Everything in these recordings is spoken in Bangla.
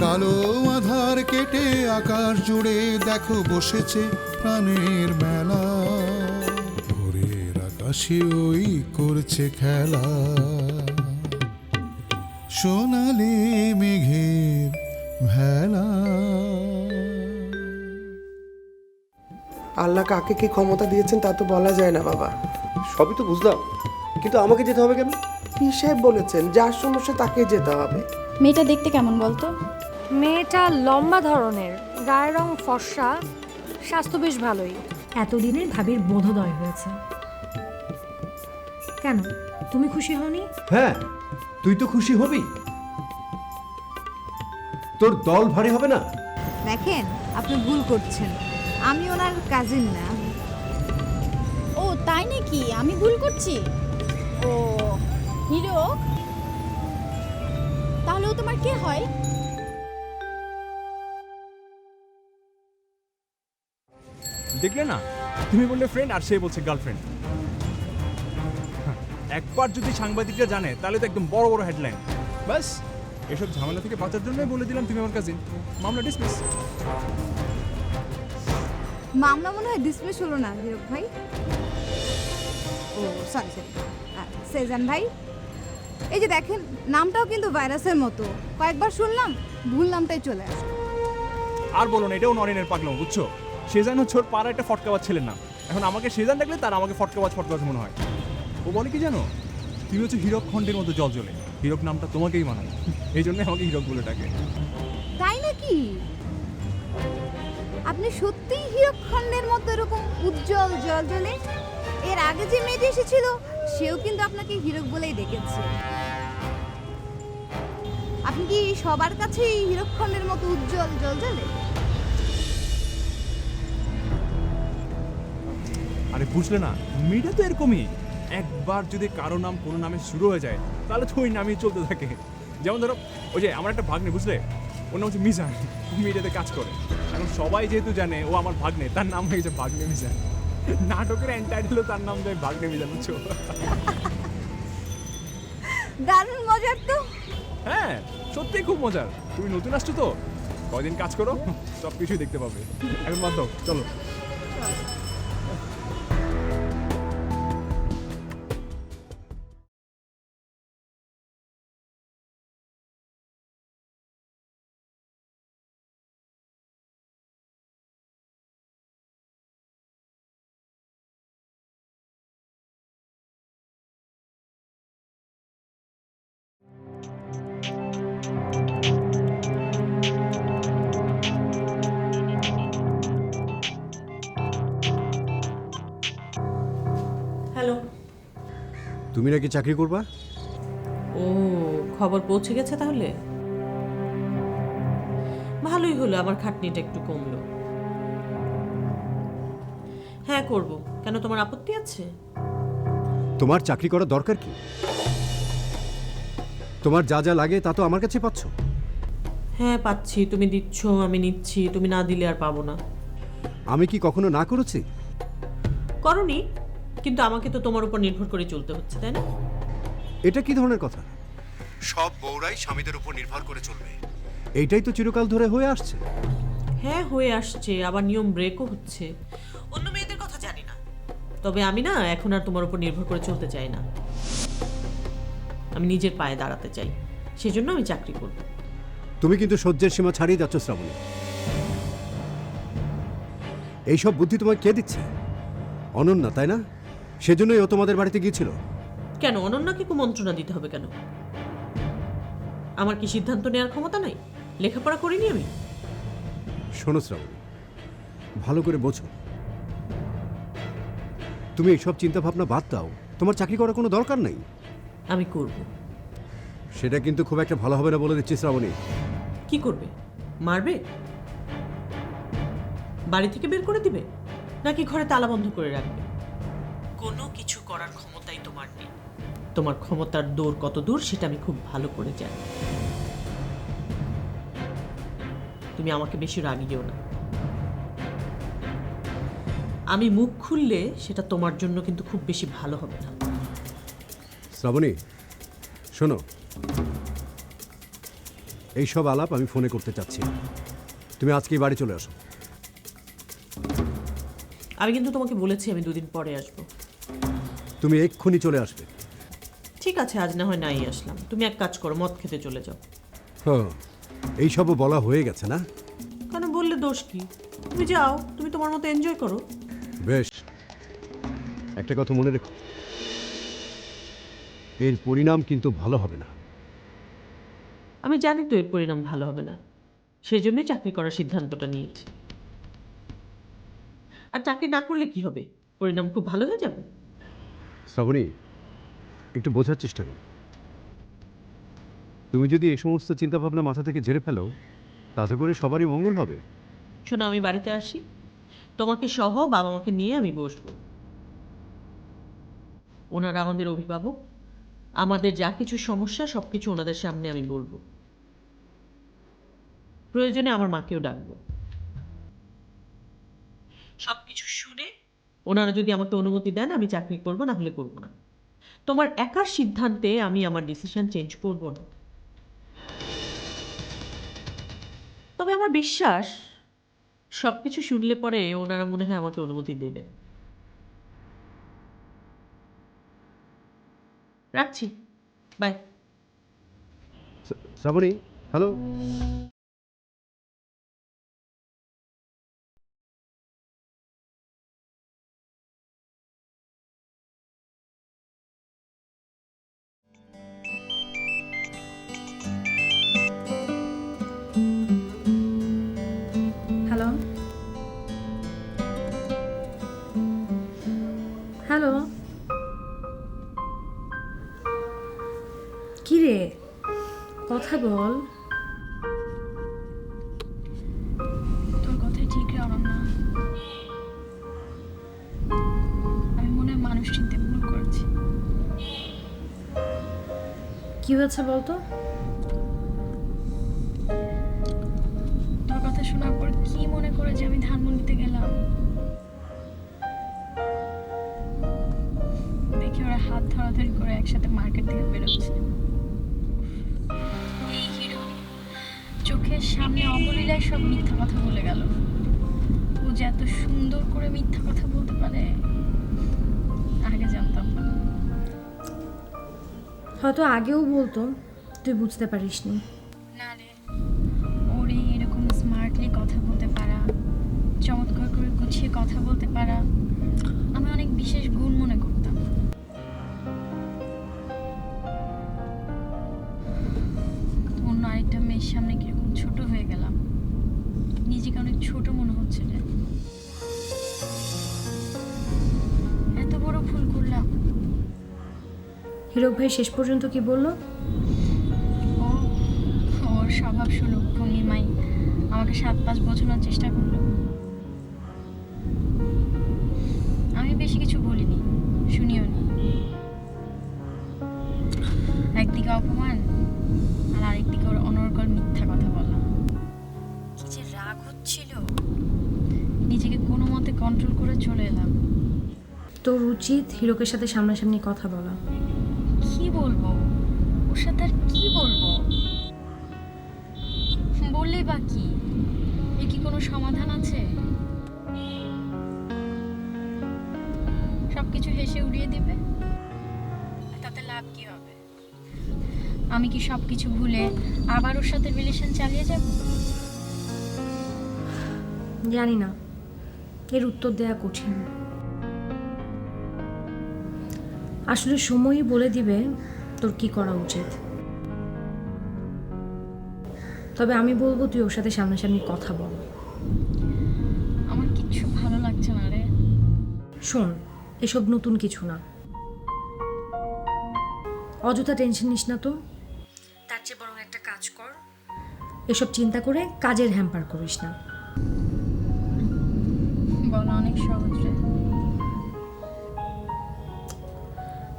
কালো আধার কেটে আকাশ জুড়ে দেখো বসেছে প্রাণের মেলা। ভোরের আকাশে ওই করছে খেলা। সোনালি মেঘের ভেলা। আল্লাহ কাকে কি ক্ষমতা দিয়েছেন তা তো বলা যায় না বাবা। সবই তো বুঝলাম। কিন্তু আমাকে যেতে হবে কেন? পীর সাহেব বলেছেন? যার সমস্যা তাকে যেতে হবে। মেয়েটা দেখতে কেমন বলতো? মেয়েটা লম্বা ধরনের গায়ের রং ফর্সা স্বাস্থ্য বেশ ভালোই। এতদিনে ভাবির বোধোদয় হয়েছে। কেন? তুমি খুশি হওনি? হ্যাঁ তুই তো খুশি হবি। তোর দল ভারী হবে না? দেখেন আপনি ভুল করছেন। আমি ওনার কাজিন না। ও তাই নাকি? আমি ভুল করছি? ও হিরো? তাহলে তোমার কে হয়? দেখলে না? তুমি বললে ফ্রেন্ড আর সে বলছে গার্লফ্রেন্ড একবার যদি সাংবাদিকরা জানে তাহলে তো একদম বড় বড় হেডলাইন ব্যাস এসব ঝামেলা থেকে বাঁচার জন্যই বলে দিলাম তুমি আমার কাজিন মামলা ডিসমিস মামলা মনে হয় ডিসমিস হলো না হিরক ভাই? ও সরি সরি সেজান ভাই? এই যে দেখেন নামটাও কিন্তু ভাইরাসের মতো। কয়েকবার শুনলাম ভুল নামটাই চলে আসে আর বলো না এটাও নরেনের পাগলাম বুঝছ? সেজান হচ্ছে ওর পাড়া একটা ফটকাবাজ ছেলের নাম। এখন আমাকে সেজান ডাকলে তার আমাকে ফটকাবাজ ফটকাবাজ মনে হয়। ও বলে কি জানো? তুমি হচ্ছে হীরক খণ্ডের মতো জল জ্বলে। হীরক নামটা তোমাকেই মানায়। এই জন্যই আমাকে হীরক বলে ডাকে। তাই নাকি? আপনি সত্যিই হীরকখণ্ডের মতো এরকম উজ্জ্বল জল জ্বলে? এর আগে যে মেয়েটি এসেছিল, সেও কিন্তু আপনাকে হীরক বলেই ডেকেছে। আপনি কি সবার কাছেই হীরকখণ্ডের মতো উজ্জ্বল জল জ্বলে? বুঝলে না মেয়েটা তো এরকমই। একবার যদি কারও নাম কোনো নামে শুরু হয়ে যায় তাহলে তো ওই নামই চলতে থাকে। যেমন ধরো ওই যে আমার একটা ভাগ্নে বুঝলে? ওর নাম হচ্ছে মিজান। মিডিয়াতে কাজ করে। এখন সবাই যেহেতু জানে ও আমার ভাগ্নে তার নাম হয়ে গেছে ভাগ্নে মিজান। নাটকের এন্টাইটেলও তার নাম দেয় ভাগ্নে মিজান বুঝছ? দারুণ মজার তো। হ্যাঁ সত্যিই খুব মজার। তুমি নতুন আসছো তো? কয়দিন কাজ করো? সব কিছুই দেখতে পাবে। এখন বাদ দাও চলো। তুমি নাকি চাকরি করবা? ও খবর পৌঁছে গেছে তাহলে? ভালোই হলো আমার খাটনিটা একটু কমলো। হ্যাঁ করব। কেন তোমার আপত্তি আছে? তোমার চাকরি করার দরকার কি? তোমার যা যা লাগে তা তো আমার কাছে পাচ্ছ? হ্যাঁ পাচ্ছি। তুমি দিচ্ছ আমি নিচ্ছি। তুমি না দিলে আর পাবো না। আমি কি কখনো না করেছি? করনি। কিন্তু আমাকে তো তোমার উপর নির্ভর করে চলতে হচ্ছে তাই না? এটা কি ধরনের কথা? সব বউরাই স্বামীদের উপর নির্ভর করে চলবে। এইটাই তো চিরকাল ধরে হয়ে আসছে। হ্যাঁ হয়ে আসছে আবার নিয়ম ব্রেকও হচ্ছে। অন্য মেয়েদের কথা জানি না। তবে আমি না এখন আর তোমার উপর নির্ভর করে চলতে চাই না। আমি নিজের পায়ে দাঁড়াতে চাই। সেজন্য আমি চাকরি করব। তুমি কিন্তু সহ্যের সীমা ছাড়িয়ে যাচ্ছ শ্রাবণী। এইসব বুদ্ধি তোমায় কে দিচ্ছে? অনন্যা তাই না? সেজন্যই ও তোমাদের বাড়িতে গিয়েছিল। কেন? অনন্যাকে কুমন্ত্রণা দিতে হবে কেন? আমার কি সিদ্ধান্ত নেওয়ার ক্ষমতা নাই? লেখাপড়া করিনি আমি? শোনো শ্রাবণী ভালো করে বোঝো। তুমি এইসব চিন্তা ভাবনা বাদ দাও। তোমার চাকরি করার কোনো দরকার নেই। আমি করব। সেটা কিন্তু খুব একটা ভালো হবে না বলে দিচ্ছি শ্রাবণী। কি করবে? মারবে? বাড়ি থেকে বের করে দিবে? নাকি ঘরে তালা বন্ধ করে রাখবে? কোনো কিছু করার ক্ষমতাই তোমার নেই। তোমার ক্ষমতার দৌড় কত দূর সেটা আমি খুব ভালো করে জানি। তুমি আমাকে বেশি রাগিও না। আমি মুখ খুললে সেটা তোমার জন্য কিন্তু খুব বেশি ভালো হবে না। শ্রাবণী শোনো। এইসব আলাপ আমি ফোনে করতে চাচ্ছি। না। তুমি আজকেই বাড়ি চলে আসো। আমি কিন্তু তোমাকে বলেছি আমি দুদিন পরে আসব। তুমি এক্ষুনি চলে আসবে। ঠিক আছে আজ না হয় নাই আসলাম। তুমি এক কাজ করো মদ খেতে চলে যাও। হ্যাঁ এইসবও বলা হয়ে গেছে না? কেন বললে দোষ কি? তুমি যাও তুমি তোমার মতো এনজয় করো। বেশ। একটা কথা মনে রেখো। এর পরিণাম কিন্তু ভালো হবে না। আমি জানি তো এর পরিণাম ভালো হবে না। সেই জন্যই চাকরি করার সিদ্ধান্তটা নিয়েছি। আর চাকরি না করলে কি হবে? পরিণাম খুব ভালো হয়ে যাবে? শ্রাবণী, একটু বোঝার চেষ্টা করো তুমি যদি এই সমস্ত চিন্তাভাবনা মাথা থেকে ঝেড়ে ফেলো, তাতে করে সবারই মঙ্গল হবে। শোনো, আমি বাড়িতে আসি। তোমাকে সহ বাবা মাকে নিয়ে আমি বসবো। ওনারা আমাদের অভিভাবক। আমাদের যা কিছু সমস্যা সব কিছু ওনাদের সামনে আমি বলব। প্রয়োজনে আমার মাকেও ডাকবো। সব কিছু শুনে ওনারা যদি আমাকে অনুমতি দেন, আমি চাকরি করব, না হলে করব না। তোমার একার সিদ্ধান্তে আমি আমার ডিসিশন চেঞ্জ করব না। তবে আমার বিশ্বাস সব কিছু শুনলে পরে ওনারা মনে হয় আমাকে অনুমতি দেবে। রাখছি। বাই শ্রা- শ্রাবণী হ্যালো কথা বল। তোর কথাই ঠিক রে অনন্যা আমি মনে হয় মানুষ চিনতে ভুল করেছি। কি হয়েছে বলতো? তোর কথা শোনার পর কি মনে করে যে আমি ধানমন্ডিতে গেলাম? দেখি ওরা হাত ধরাধরি করে একসাথে মার্কেট থেকে বেরোচ্ছে। চোখের সামনে অবলীলায় সব মিথ্যা কথা বলে গেল। ও যে এত সুন্দর করে মিথ্যা কথা বলতে পারে আগে জানতাম না। হয়তো আগেও বলতো তুই বুঝতে পারিসনি। না রে ওর এই এরকম স্মার্টলি কথা বলতে পারা চমৎকার করে গুছিয়ে কথা বলতে পারা আমি অনেক বিশেষ গুণ মনে করতাম। অন্য আরেকটা মেয়ের সামনে কীরকম গেলাম। নিজেকে অনেক ছোট মনে হচ্ছে রে। এত বড় ভুল করলাম। হিরক ভাই শেষ পর্যন্ত কি বলল? ও ওর স্বভাব সুলভ পূর্ণিমাই আমাকে সাত পাঁচ বোঝানোর চেষ্টা করল। আমি বেশি কিছু বলিনি শুনিও নি। একদিকে অপমান আর আরেকদিকে ওর অনর্গল মিথ্যা কথা বলা। যে হচ্ছিল নিজেকে কোনো মতে কন্ট্রোল করে চলে এলাম। তোর উচিত হিরোকের সাথে সামনাসামনি কথা বলা। কি বলব? ওর সাথে আর কি বলব? বললে বা কি? এর কি কোনো সমাধান আছে? সবকিছু হেসে উড়িয়ে দিবে? তাতে লাভ কি হবে? আমি কি সবকিছু ভুলে আবার ওর সাথে রিলেশন চালিয়ে যাব? জানি না এর উত্তর দেওয়া কঠিন। আসলে সময়ই বলে দিবে তোর কি করা উচিত। তবে আমি বলব তুই ওর সাথে সামনাসামনি কথা বল। আমার কিচ্ছু ভালো লাগছে না রে। শোন এসব নতুন কিছু না। অযথা টেনশন নিস না তো। তার চেয়ে বরং একটা কাজ কর। এসব চিন্তা করে কাজের হ্যাম্পার করিস না।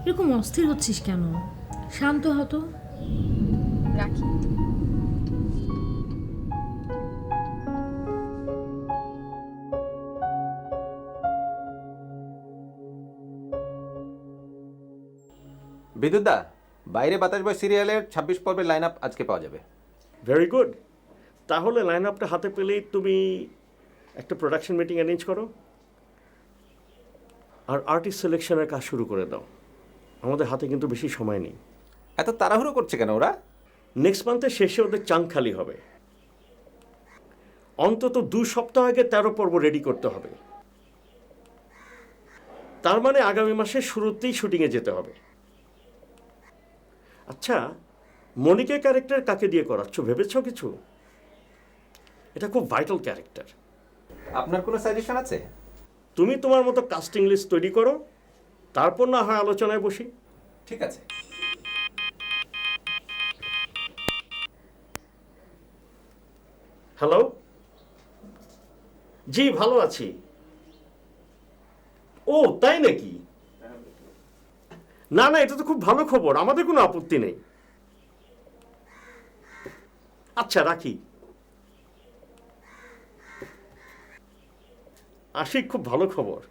এরকম অস্থির হচ্ছিস কেন? শান্ত হতো রাখি। বিদ্যুৎদা বাইরে বাতাস বয় সিরিয়ালের ছাব্বিশ পর্বের লাইন আপ আজকে পাওয়া যাবে। ভেরি গুড তাহলে লাইন আপটা হাতে পেলেই তুমি একটা প্রোডাকশন মিটিং অ্যারেঞ্জ করো। আর আর্টিস্ট সিলেকশনের কাজ শুরু করে দাও। আমাদের হাতে কিন্তু বেশি সময় নেই। এত তাড়াহুড়ো করছে কেন ওরা? নেক্সট মান্থের শেষে ওদের চাং খালি হবে। অন্তত দু সপ্তাহ আগে তেরো পর্ব রেডি করতে হবে। তার মানে আগামী মাসের শুরুতেই শুটিংয়ে যেতে হবে। আচ্ছা মনিকের ক্যারেক্টার কাকে দিয়ে করাচ্ছ? ভেবেছ কিছু? এটা খুব ভাইটাল ক্যারেক্টার আপনার কোনো সাজেশন আছে? তুমি তোমার মতো কাস্টিং লিস্ট তৈরি করো। তারপর না হয় আলোচনায় বসি। ঠিক আছে। হ্যালো জি ভালো আছি। ও তাই নাকি? না না এটা তো খুব ভালো খবর আমাদের কোনো আপত্তি নেই। আচ্ছা রাখি। আশিক খুব ভালো খবর।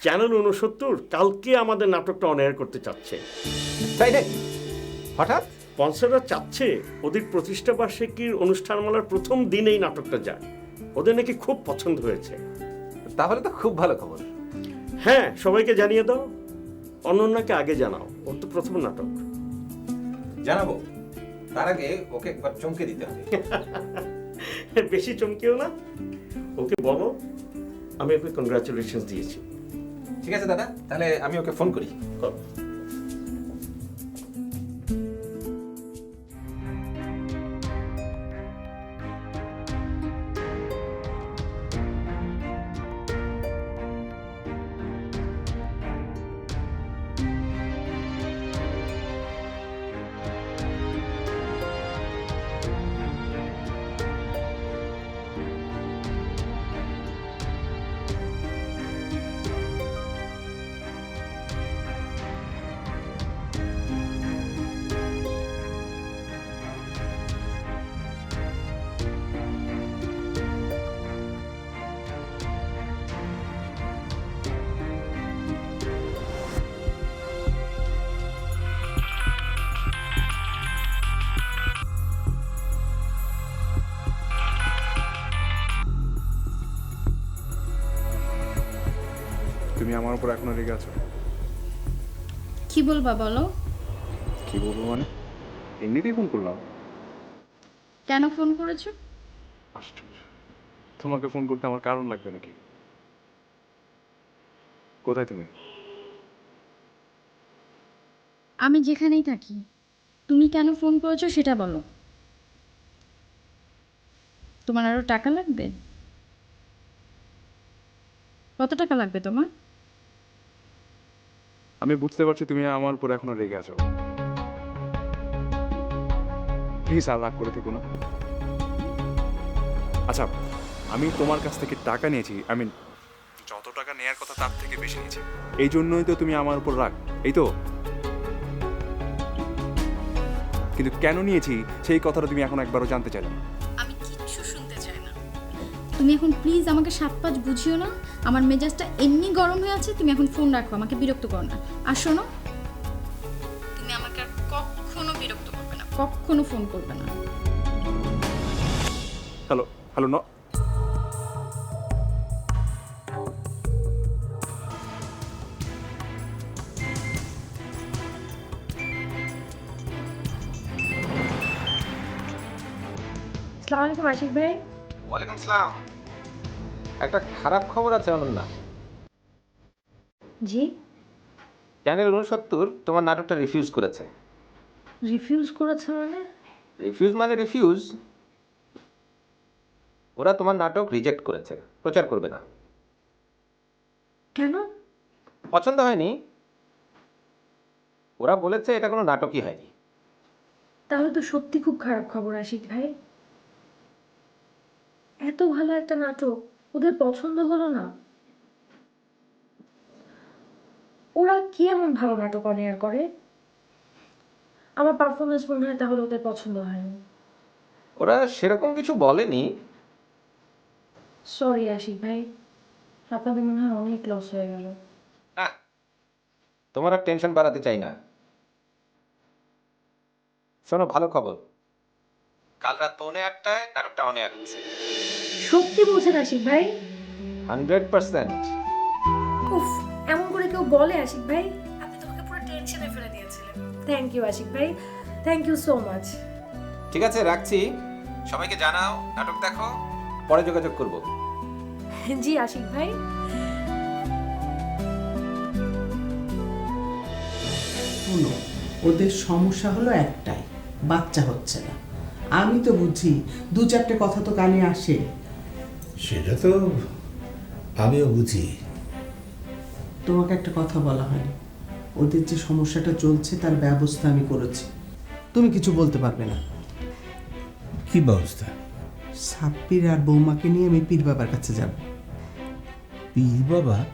চ্যানেল উনসত্তর কালকে আমাদের নাটকটা অন করতে চাচ্ছে। তাই নাকি? হঠাৎ? স্পন্সররা চাচ্ছে ওদের প্রতিষ্ঠা বার্ষিকীর অনুষ্ঠানমালার প্রথম দিনেই নাটকটা যায়। ওদের নাকি খুব পছন্দ হয়েছে। তাহলে তো খুব ভালো খবর। হ্যাঁ সবাইকে জানিয়ে দাও। অনন্যাকে আগে জানাও ওর তো প্রথম নাটক। জানাব। তার আগে ওকে একবার চমকে দিতে হবে। বেশি চমকেও না। ওকে বলো আমি ওকে কনগ্রাচুলেশন দিয়েছি। ঠিক আছে দাদা তাহলে আমি ওকে ফোন করি করো। তুমি আমার উপর এখনও রেগে আছো। কি বলবা বলো? কি বলব মানে? এমনিতেই ফোন করলাম। কেন ফোন করেছ? আশ্চর্য। তোমাকে ফোন করতে আমার কারণ লাগবে নাকি? কোথায় তুমি? আমি যেখানেই থাকি তুমি কেন ফোন করেছ সেটা বলো। তোমার আরও টাকা লাগবে? কত টাকা লাগবে তোমার? আমি বুঝতে পারছি তুমি আমার উপর এখনও রেগে আছো। প্লিজ আর রাগ করে থেকো না। আচ্ছা আমি তোমার কাছ থেকে টাকা নিয়েছি আই মিন যত টাকা নেয়ার কথা তার থেকে বেশি নিয়েছি। এই জন্যই তো তুমি আমার উপর রাগ, এই তো? কিন্তু কেন নিয়েছি, সেই কথাটা তুমি এখন একবারও জানতে চাইলে না। তুমি এখন প্লিজ আমাকে সাত পাঁচ বুঝিও না। আমার মেজাজটা এমনি গরম হয়ে আছে তুমি এখন ফোন রাখো আমাকে বিরক্ত করো না। আর শোনো তুমি আমাকে আর কখনো বিরক্ত করবে না কখনো ফোন করবে না। হ্যালো হ্যালো ন আসসালামু আলাইকুম আশিক ভাই ওয়ালাইকুম সালাম একটা খারাপ খবর আছে অনন্যা জি? চ্যানেল উনসত্তর তোমার নাটকটা রিফিউজ করেছে। রিফিউজ করেছে মানে? রিফিউজ মানে রিফিউজ ওরা তোমার নাটক রিজেক্ট করেছে প্রচার করবে না। কেন? পছন্দ হয়নি। ওরা বলেছে এটা কোনো নাটকই হয়নি। তাহলে তো সত্যি খুব খারাপ খবর আশিক ভাই। এত ভালো একটা নাটক। ওদের পছন্দ হলো না। ওরা কি এমন ভালো নাটক অনেয়ার করে? আমার পারফরমেন্স মনে হয় তাহলে ওদের পছন্দ হয়নি। ওরা সেরকম কিছু বলেনি। সরি আশিক ভাই। আপনাদের মনে হয় অনেক লস হয়ে গেল। না তোমার আর টেনশন বাড়াতে চাই না। শোনো ভালো খবর। কাল রাত পৌনে একটায় নাটকটা অনে আসছে সত্যি বলছেন আশিক ভাই? Hundred percent. উফ এমন করে কেউ বলে আশিক ভাই? আপনি তোমাকে পুরো টেনশনে ফেলে দিয়েছিলেন। থ্যাংক ইউ আশিক ভাই। থ্যাংক ইউ সো মাচ ঠিক আছে রাখছি। সবাইকে জানাও নাটক দেখো পরে যোগাযোগ করব। জি আশিক ভাই। শোনো ওদের সমস্যা হলো একটাই বাচ্চা হচ্ছে না। আমি তো বুঝি দু চারটে কথা তো কানে আসে। সেটা তো আমিও বুঝি। তোমাকে একটা কথা বলা হয়নি। ওদের যে সমস্যাটা চলছে তার ব্যবস্থা আমি করেছি। তুমি কিছু বলতে পারবে না। কি ব্যবস্থা? সাপ্পির আর বৌমাকে নিয়ে আমি পীর বাবার কাছে যাব। পীর বাবা?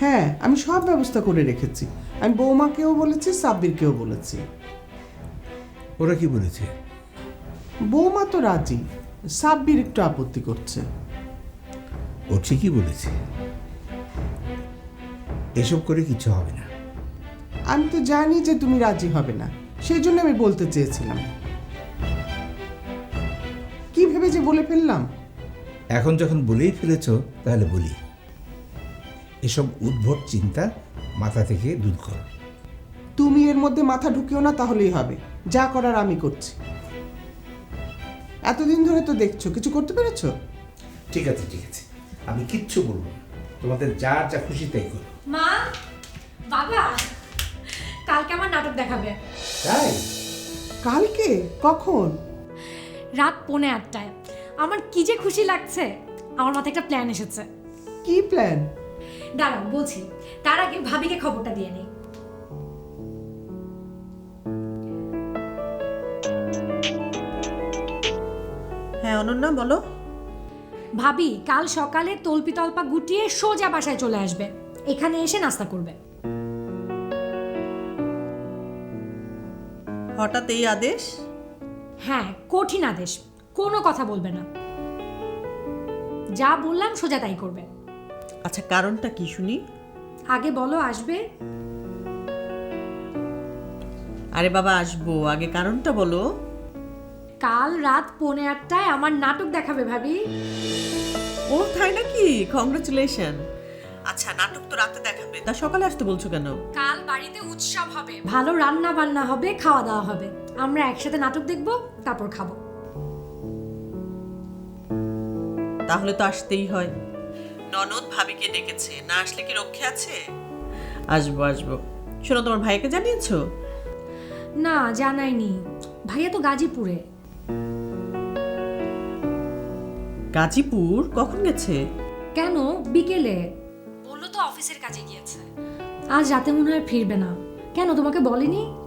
হ্যাঁ আমি সব ব্যবস্থা করে রেখেছি। আমি বৌমাকেও বলেছি সাব্বিরকেও বলেছি। ওরা কি বলেছে? বৌমা তো রাজি। সাব্বির একটু আপত্তি করছে। ও ঠিকই বলেছে। এসব করে কিছু হবে না। আমি তো জানি যে তুমি রাজি হবে না সেই জন্য আমি বলতে চেয়েছিলাম। কি ভেবে যে বলে ফেললাম? এখন যখন বলেই ফেলেছ তাহলে বলি। এসব উদ্ভট চিন্তা মাথা থেকে দূর করো। তুমি এর মধ্যে মাথা ঢুকিও না তাহলেই হবে। যা করার আমি করছি। এতদিন ধরে তো দেখছ কিছু করতে পেরেছ? ঠিক আছে ঠিক আছে। আমি কিচ্ছু বলব না। তোমাদের যা যা খুশি তাই করো। মা বাবা কালকে আমার নাটক দেখাবে। তাই? কালকে? কখন? রাত পৌনে আটটায়। আমার কি যে খুশি লাগছে আমার মাথায় একটা প্ল্যান এসেছে। কি প্ল্যান দাঁড়াও বলছি তার আগে ভাবিকে খবরটা দিয়ে নিই। হ্যাঁ অনন্যা বলো। ভাবি কাল সকালে তল্পি তল্পা গুটিয়ে সোজা বাসায় চলে আসবে। এখানে এসে নাস্তা করবে। হঠাৎ এই আদেশ? হ্যাঁ কঠিন আদেশ। কোনো কথা বলবে না। যা বললাম সোজা তাই করবে। আচ্ছা কারণটা কি শুনি? আগে বলো আসবে? আরে বাবা আসব। আগে কারণটা বলো। কাল রাত পৌনে আটটায় আমার নাটক দেখাবে ভাবি। ও তাই নাকি? কংগ্রেচুলেশন আচ্ছা নাটক তো রাতে দেখাবে। তা সকালে আসতে বলছো কেন? কাল বাড়িতে উৎসব হবে। ভালো রান্না বান্না হবে খাওয়া দাওয়া হবে। আমরা একসাথে নাটক দেখব তারপর খাব। তাহলে তো আসতেই হয়। ননদ ভাবিকে ডেকেছে। না আসলে কি রক্ষে আছে? আসব আসব। শোনো তোমার ভাইকে জানিয়েছো? না জানাইনি ভাইয়া তো গাজীপুরে। গাজীপুর কখন গেছে? কেন? বিকেলে। বলল তো অফিসের কাজে গিয়েছে। আজ রাতে মনে হয় ফিরবে না। কেন তোমাকে বলেনি?